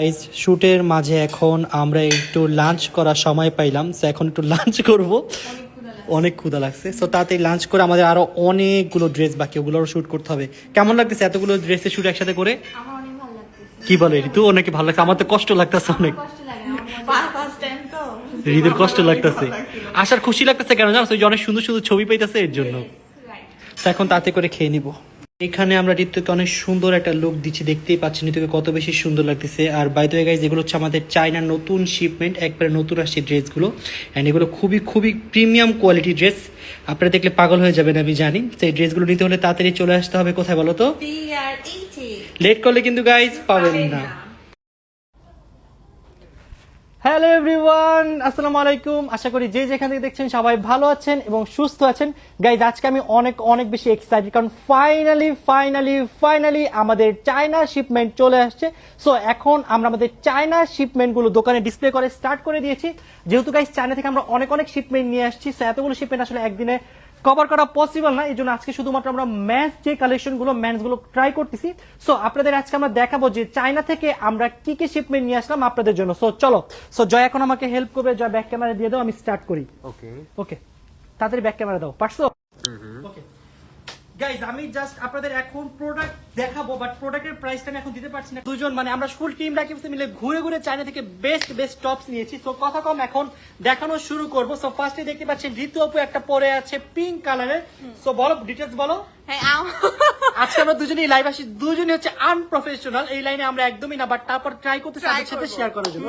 Guys শুটের মাঝে এখন আমরা একটু লাঞ্চ করার সময় পাইলাম। তো এখন একটু লাঞ্চ করব। অনেক ক্ষুধা লাগছে। সো তাতে লাঞ্চ করে আমাদের আরও অনেকগুলো ড্রেস বাকি ওগুলোরও শুট করতে হবে। কেমন লাগতেছে এতগুলো ড্রেসের শুট একসাথে করে? আমার অনেক ভালো লাগতেছে। কি বলে ঋতু? অনেকে ভালো লাগছে। আমার তো কষ্ট লাগতেছে অনেক। কষ্ট লাগে আমার ফার্স্ট টাইম তো। হৃদের কষ্ট লাগতেছে। আসার খুশি লাগতেছে কেন জানো? ওই অনেক সুন্দর সুন্দর ছবি পাইতেছে এর জন্য। তো এখন তাতে করে খেয়ে নিব। এখানে আমরা ঋতুকে অনেক সুন্দর একটা লুক দিচ্ছি দেখতেই পাচ্ছি ঋতুকে কত বেশি সুন্দর লাগতেছে। আর বাইতে গাইজ এগুলো হচ্ছে আমাদের চায়নার নতুন শিপমেন্ট একবারে নতুন আসছে ড্রেসগুলো অ্যান্ড এগুলো খুবই খুবই প্রিমিয়াম কোয়ালিটি ড্রেস আপনারা দেখলে পাগল হয়ে যাবেন আমি জানি। সেই ড্রেসগুলো নিতে হলে তাড়াতাড়ি চলে আসতে হবে কোথায় বলো তো? লেট করলে কিন্তু গাইজ পাবেন না। হ্যালো এভরিওয়ান আসসালামু আলাইকুম আশা করি যে যেখান থেকে দেখছেন সবাই ভালো আছেন এবং সুস্থ আছেন। গাইজ আজকে আমি অনেক অনেক বেশি এক্সাইটেড কারণ ফাইনালি ফাইনালি ফাইনালি আমাদের চায়না শিপমেন্ট চলে আসছে। সো এখন আমরা আমাদের চায়না শিপমেন্টগুলো দোকানে ডিসপ্লে করে স্টার্ট করে দিয়েছি। যেহেতু গাইজ চায়না থেকে আমরা অনেক অনেক শিপমেন্ট নিয়ে আসছি। সো এতগুলো শিপমেন্ট আসলে একদিনে কভার করা পসিবল না এই জন্য আজকে শুধুমাত্র আমরা ম্যাচ যে কালেকশনগুলো ম্যাচগুলো ট্রাই করতেছি। সো আপনাদের আজকে আমরা দেখাবো যে চায়না থেকে আমরা কি কি শিপমেন্ট নিয়ে আসলাম আপনাদের জন্য। সো চলো। সো জয় এখন আমাকে হেল্প করবে জয় ব্যাক ক্যামেরা দিয়ে দাও আমি স্টার্ট করি। ওকে ওকে তাড়াতাড়ি ব্যাক ক্যামেরা দাও। পারছ গাইজ আমি জাস্ট আপনাদের এখন প্রোডাক্ট দেখাবো বাট প্রোডাক্টের প্রাইসটা আমি এখন দিতে পারছি না। দুজন মানে আমরা ফুল টিম রাখি মিলে ঘুরে ঘুরে চায়না থেকে বেস্ট বেস্ট টপস নিয়েছি। সো কথা কম এখন দেখানো শুরু করব। সো ফার্স্টে দেখতে পাচ্ছেন, ঋতু আপু একটা পরে আছে পিঙ্ক কালারের সো বলো ডিটেলস বলো। আজকে আমরা দুজনেই লাইভ আসি। দুজনই হচ্ছে আনপ্রফেশনাল এই লাইনে আমরা একদমই না বাট তারপর ট্রাই করতে চাই সাথে। শেয়ার করার জন্য।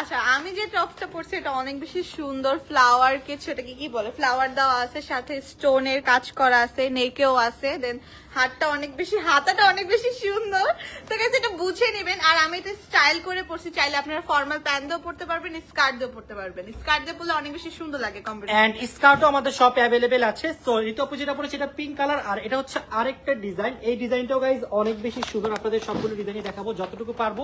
আচ্ছা আমি যে টপসটা পরছি এটা অনেক বেশি সুন্দর ফ্লাওয়ার কিছু এটাকে কি বলে? ফ্লাওয়ার দেওয়া আছে সাথে স্টোনের কাজ করা আছে নেকেও আছে দেন হাতটা অনেক বেশি হাতাটা অনেক বেশি সুন্দর। তো কাছে এটা বুঝে নেবেন। আর আমি এটা স্টাইল করে পরছি চাইলে আপনারা ফর্মাল প্যান্ট দিয়েও পরতে পারবেন স্কার্ট দিয়েও পরতে পারবেন। স্কার্ট দিয়ে পরলে অনেক বেশি সুন্দর লাগে কম্পিউটার এন্ড স্কার্টও আমাদের শপে অ্যাভেলেবেল আছে। সো ঋতু আপু যেটা পরেছে এটা পিঙ্ক কালার আর এটা হচ্ছে আরেকটা ডিজাইন এই ডিজাইনটাও গাইজ অনেক বেশি সুন্দর। আপনাদের সবগুলো ডিজাইনই দেখাবো যতটুকু পারব।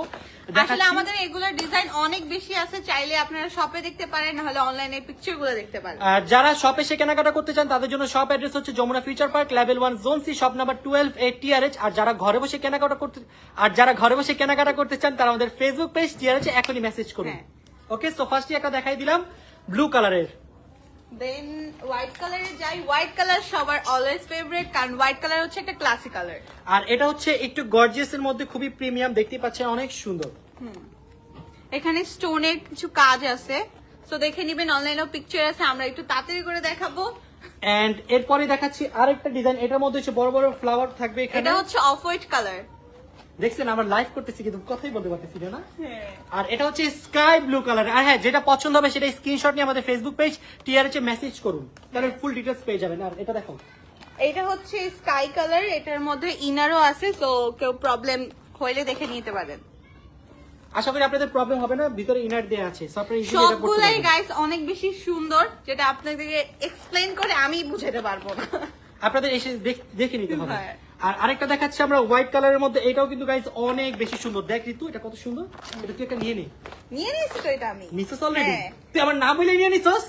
আসলে আমাদের এগুলোর ডিজাইন অনেক বেশি আছে। চাইলে আপনারা শপে দেখতে পারেন নাহলে অনলাইনে পিকচারগুলো দেখতে পারেন। আর যারা শপে এসে কেনাকাটা করতে চান তাদের জন্য শপ অ্যাড্রেস হচ্ছে Jamuna future park level one zone C shop number twelve eight টিআরএচ আর যারা ঘরে বসে কেনাকাটা করতে আর যারা ঘরে বসে কেনাকাটা করতে চান তারা আমাদের ফেসবুক পেজ টিআরএচ এখনই মেসেজ করুন। ওকে সো ফার্স্টে একটা দেখাই দিলাম ব্লু কালারের দেন হোয়াইট কালারে যাই হোয়াইট কালার সবার অলওয়েজ ফেভারিট কারণ হোয়াইট কালার হচ্ছে একটা ক্লাসিক কালার আর এটা হচ্ছে একটু গর্জিয়াস এর মধ্যে খুবই প্রিমিয়াম দেখতে পাচ্ছেন অনেক সুন্দর। এখানে স্টোনের কিছু কাজ আছে তো দেখে নিবেন অনলাইনেও পিকচার আছে আমরা একটু তাড়াতাড়ি করে দেখাবো। এন্ড এরপরে দেখাচ্ছি আরেকটা ডিজাইন এটার মধ্যে হচ্ছে বড় বড় ফ্লাওয়ার থাকবে এখানে। এটা হচ্ছে অফ হোয়াইট কালার দেখছেন আমরা লাইভ করতেছি কিন্তু কথাই বলতে পারতেছি না। না আর এটা হচ্ছে স্কাই ব্লু কালার আর হ্যাঁ যেটা পছন্দ হবে সেটা স্ক্রিনশট নিয়ে আমাদের ফেসবুক পেজ টিআরএচ এ মেসেজ করুন। তাহলে ফুল ডিটেলস পেয়ে যাবেন। আর এটা দেখো। এটা হচ্ছে স্কাই কালার এটার মধ্যে ইনারও আছে তো কেউ প্রবলেম হইলে দেখে নিতে পারেন। আশা করি আপনাদের প্রবলেম হবে না ভিতরে ইনার দেয়া আছে। সবগুলাই গাইস অনেক বেশি সুন্দর যেটা আপনাদেরকে এক্সপ্লেন করে আমি বুঝাতে পারব না। আপনাদের এসে দেখে নিতে হবে। হ্যাঁ। আর আরেকটা দেখাচ্ছি আমরা হোয়াইট কালারের মধ্যে এটাও কিন্তু গাইজ অনেক বেশি সুন্দর। দেখ ঋতু এটা কত সুন্দর। এটা তুই একটা নিয়ে নে। নিয়ে নিয়েছি তো এটা আমি। নিছস অলরেডি হ্যাঁ। তুই আমার নাম বলে নিয়ে নিছস?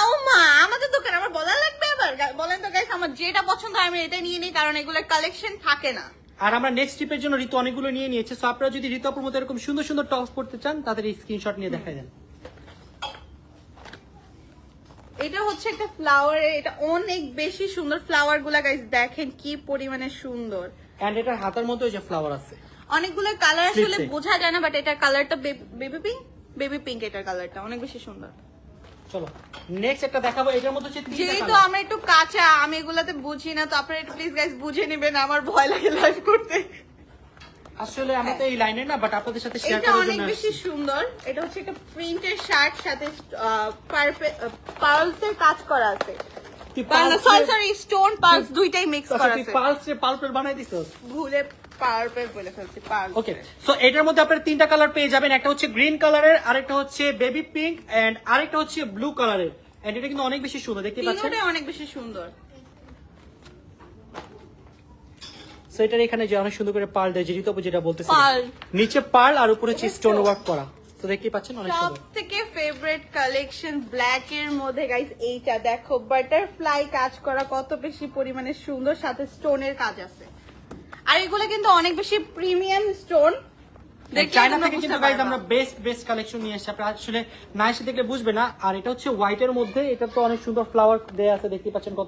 আও মা আমাদের দোকান আমার বলা লাগবে আবার? বলেন তো গাইস আমার যেটা পছন্দ হয় আমি এটা নিয়ে নিই কারণ এগুলোর কালেকশন থাকে না। আর আমরা নেক্সট ট্রিপের জন্য ঋতু অনেকগুলো নিয়ে নিয়েছে। সো আপনারা যদি ঋতু আপুর মতো এরকম সুন্দর সুন্দর টপস পড়তে চান তাদের এই স্ক্রিনশট নিয়ে দেখাই দেন। এটা হচ্ছে একটা ফ্লাওয়ার এটা অনেক বেশি সুন্দর ফ্লাওয়ারগুলা গাইস দেখেন কি পরিমাণে সুন্দর। এন্ড এটার হাতার মধ্যে যে ফ্লাওয়ার আছে। অনেকগুলো কালার আসলে বোঝা যায় না বাট এটার কালারটা বেবি পিঙ্ক বেবি পিঙ্ক এটার কালারটা অনেক বেশি সুন্দর। চলো নেক্সট একটা দেখাবো এটার মধ্যে হচ্ছে যেহেতু আমরা একটু কাঁচা আমি এগুলাতে বুঝি না তো আপনারা একটু প্লিজ গাইস বুঝে নেবেন আমার ভয় লাগে লাইভ করতে। আসলে আমরা তো এই লাইনে না বাট আপনাদের সাথে শেয়ার এটা অনেক বেশি সুন্দর এটা হচ্ছে একটা প্রিন্টের শার্ট সাথে পার্লস এর কাজ করা আছে। সরি সরি স্টোন পার্লস দুইটাই মিক্স আচ্ছা, করা আছে। রে পালপের বানাই দিছস ভুলে পার্পল বলে ফেলছি পার্লস ওকে সো এটার মধ্যে আপনারা তিনটা কালার পেয়ে যাবেন একটা হচ্ছে গ্রিন কালারের আরেকটা হচ্ছে বেবি পিঙ্ক এন্ড আরেকটা হচ্ছে ব্লু কালারের এন্ড এটা কিন্তু অনেক বেশি সুন্দর দেখতে পাচ্ছেন? অনেক বেশি সুন্দর। সো এটার এখানে যে অনেক সুন্দর করে পার্ল দেয় যেটা যেটা বলতেছে নিচে পার্ল আর উপরে হচ্ছে স্টোন ওয়ার্ক করা। তো দেখতে পাচ্ছেন অনেক সুন্দর। থেকে ফেভারিট কালেকশন ব্ল্যাক এর মধ্যে গাইস এইটা দেখো। বাটারফ্লাই কাজ করা কত বেশি পরিমাণে সুন্দর সাথে স্টোনের কাজ আছে। আর এগুলো কিন্তু অনেক বেশি প্রিমিয়াম স্টোন চায়না থেকে কিন্তু গাইজ আমরা বেস্ট বেস্ট কালেকশন নিয়ে এসেছি। আপনারা আসলে না এসে দেখলে বুঝবে না। আর এটা হচ্ছে হোয়াইটের মধ্যে। এটা তো অনেক সুন্দর ফ্লাওয়ার দেয়া আছে। দেখতে পাচ্ছেন কত